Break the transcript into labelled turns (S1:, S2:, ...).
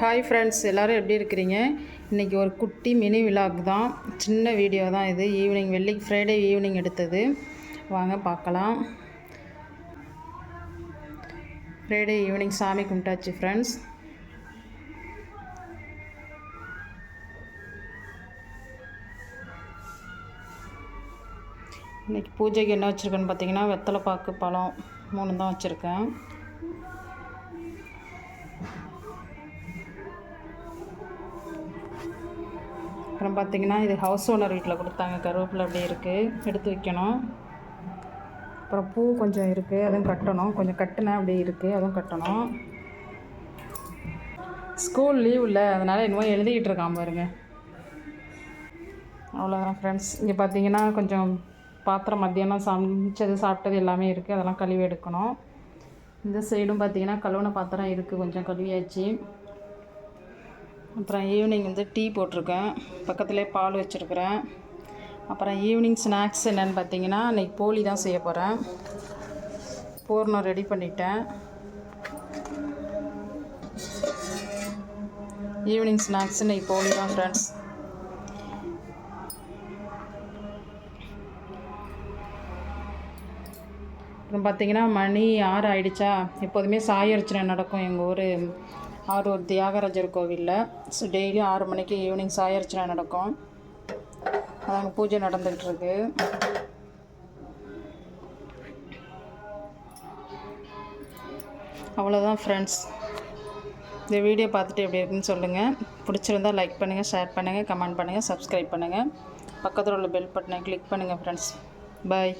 S1: Hi friends எல்லோரும் எப்படி இருக்கிறீங்க? இன்றைக்கி ஒரு குட்டி மினி விலாக் தான். சின்ன வீடியோ தான் இது. ஈவினிங் வெள்ளி ஃப்ரைடே ஈவினிங் எடுத்தது. வாங்க பார்க்கலாம். ஃப்ரைடே ஈவினிங் சாமி கும்பிட்டாச்சு ஃப்ரெண்ட்ஸ் இன்றைக்கி பூஜைக்கு என்ன வச்சுருக்கேன்னு பார்த்தீங்கன்னா வெத்தலை பாக்கு பழம் மூணு தான் வச்சுருக்கேன். அப்புறம் பார்த்திங்கன்னா இது ஹவுஸ் ஓனர் வீட்டில் கொடுத்தாங்க. கருவேப்பிலை அப்படி இருக்குது எடுத்து வைக்கணும். அப்புறம் பூ கொஞ்சம் இருக்குது அதுவும் கட்டணும். கொஞ்சம் கட்டினேன் அப்படி இருக்குது அதுவும் கட்டணும். ஸ்கூல் லீவ் இல்லை. அதனால் என்னமோ எழுதிக்கிட்டு இருக்கான் பாருங்க. அவ்வளோதான் ஃப்ரெண்ட்ஸ் இங்கே பார்த்தீங்கன்னா கொஞ்சம் பாத்திரம் மத்தியானம் சமைச்சது சாப்பிட்டது எல்லாமே இருக்குது அதெல்லாம் கழுவி எடுக்கணும். இந்த சைடும் பார்த்தீங்கன்னா கழுவுன பாத்திரம் இருக்குது கொஞ்சம் கழுவியாச்சு. அப்புறம் ஈவினிங் வந்து டீ போட்டிருக்கேன். பக்கத்துலேயே பால் வச்சுருக்குறேன். அப்புறம் ஈவினிங் ஸ்நாக்ஸ் என்னென்னு பார்த்தீங்கன்னா இன்றைக்கி போலி தான் செய்ய போகிறேன் பூர்ணம் ரெடி பண்ணிட்டேன். ஈவினிங் ஸ்நாக்ஸ் இன்றைக்கி போலி தான் ஃப்ரெண்ட்ஸ் அப்புறம் பார்த்தீங்கன்னா மணி ஆறு ஆயிடுச்சா? எப்போதுமே சாயர்ச்சனை நடக்கும் எங்கள் ஊர். ஆரூர் தியாகராஜர் கோவிலில். ஸோ டெய்லி ஆறு மணிக்கு ஈவினிங் சாயர்ச்சனை நடக்கும். அதாங்க பூஜை நடந்துக்கிட்டு இருக்கு அவ்வளோதான் ஃப்ரெண்ட்ஸ் இந்த வீடியோ பார்த்துட்டு எப்படி இருக்குன்னு சொல்லுங்கள் பிடிச்சிருந்தா லைக் பண்ணுங்கள் ஷேர் பண்ணுங்கள் கமெண்ட் பண்ணுங்கள் சப்ஸ்கிரைப் பண்ணுங்கள் பக்கத்தில் உள்ள பெல் பட்டனை கிளிக் பண்ணுங்கள் ஃப்ரெண்ட்ஸ் பாய்